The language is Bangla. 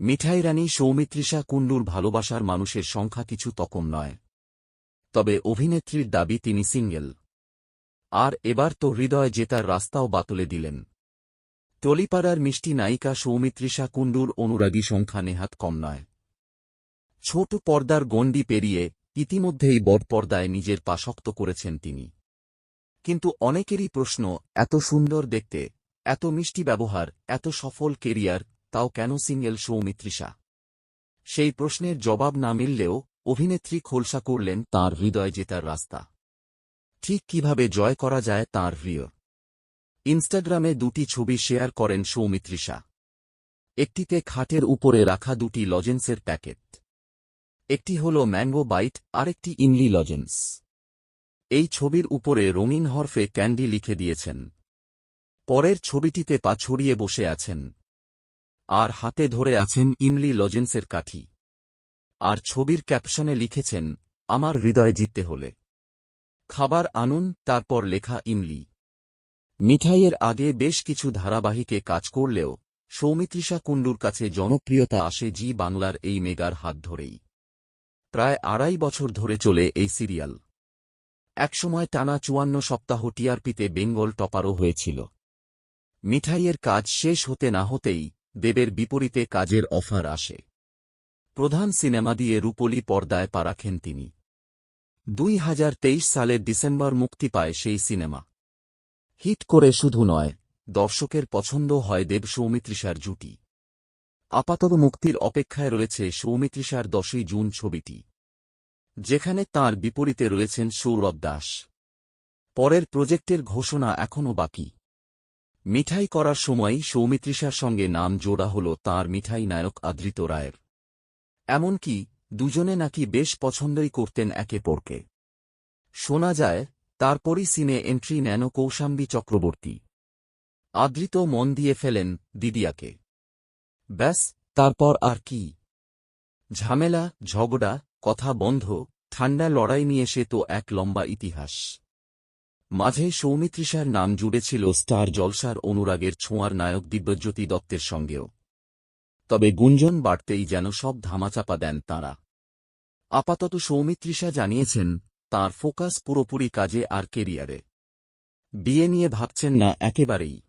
মিঠাই রানী সৌমিত্রিষা কুণ্ডুর ভালোবাসার মানুষের সংখ্যা কিছু তকম নয়। তবে অভিনেত্রীর দাবি তিনি সিঙ্গেল। আর এবার তো হৃদয় জেতার রাস্তাও বাতলে দিলেন। টলিপাড়ার মিষ্টি নায়িকা সৌমিত্রিষা কুণ্ডুর অনুরাগী সংখ্যা নেহাত কম নয়। ছোট পর্দার গণ্ডি পেরিয়ে ইতিমধ্যেই বড় পর্দায় নিজের পা শক্ত করেছেন তিনি। কিন্তু অনেকেরই প্রশ্ন, এত সুন্দর দেখতে, এত মিষ্টি ব্যবহার, এত সফল কেরিয়ার তাও কেন সিঙ্গেল সৌমিত্রিষা সেই প্রশ্নের জবাব না মিললেও অভিনেত্রী খোলসা করলেন তাঁর হৃদয় জেতার রাস্তা। ঠিক কীভাবে জয় করা যায় তাঁর হৃয় ইনস্টাগ্রামে দুটি ছবি শেয়ার করেন সৌমিত্রিষা একটিতে খাটের উপরে রাখা দুটি লজেন্সের প্যাকেট। একটি হল ম্যাঙ্গো বাইট, আরেকটি ইনলি লজেন্স। এই ছবির উপরে রঙিন হরফে ক্যান্ডি লিখে দিয়েছেন। পরের ছবিটিতে পা ছড়িয়ে বসে আছেন। আর হাতে ধরে আছেন ইমলি লজেন্সের কাঠি। আর ছবির ক্যাপশনে লিখেছেন, আমার হৃদয় জিততে হলে। খাবার আনুন, তারপর লেখা ইমলি। মিঠাইয়ের আগে বেশ কিছু ধারাবাহিকে কাজ করলেও সৌমিত্রিষা কুণ্ডুর কাছে জনপ্রিয়তা আসে জি বাংলার এই মেগার হাত ধরেই। প্রায় আড়াই বছর ধরে চলে এই সিরিয়াল। একসময় টানা চুয়ান্ন সপ্তাহ টিআরপিতে বেঙ্গল টপারও হয়েছিল। মিঠাইয়ের কাজ শেষ হতে না হতেই দেবের বিপরীতে কাজের অফার আসে। প্রধান সিনেমা দিয়ে রূপলি পর্দায় পা রাখেন তিনি। দুই হাজার তেইশ সালের ডিসেম্বর মুক্তি পায় সেই সিনেমা। হিট করে শুধু নয়, দর্শকের পছন্দ হয় দেব সৌমিত্রিষার জুটি। আপাতত মুক্তির অপেক্ষায় রয়েছে সৌমিত্রিষার দশই জুন ছবিটি। যেখানে তার বিপরীতে রয়েছেন সৌরভ দাস। পরের প্রজেক্টের ঘোষণা এখনও বাকি। মিঠাই করার সময়ই সৌমিত্রিষার সঙ্গে নাম জোড়া হল তার মিঠাই নায়ক আদৃত রায়ের। এমনকি দুজনে নাকি বেশ পছন্দই করতেন একে পরকে শোনা যায়, তারপরই সিনে এন্ট্রি নেন কৌশাম্বী চক্রবর্তী। আদৃত মন দিয়ে ফেলেন দিদিয়াকে। ব্যাস, তারপর আর কি। ঝামেলা, ঝগড়া, কথা বন্ধ ঠান্ডা লড়াই নিয়ে সে তো এক লম্বা ইতিহাস। মাঝে সৌমিত্রিষার নাম জুড়েছিল স্টার জলসার অনুরাগের ছোঁয়ার নায়ক দিব্যজ্যোতি দত্তের সঙ্গেও। তবে গুঞ্জন বাড়তেই যেন সব ধামাচাপা দেন তাঁরা। আপাতত সৌমিত্রিষা জানিয়েছেন, তার ফোকাস পুরোপুরি কাজে আর কেরিয়ারে। বিয়ে নিয়ে ভাবছেন না একেবারেই।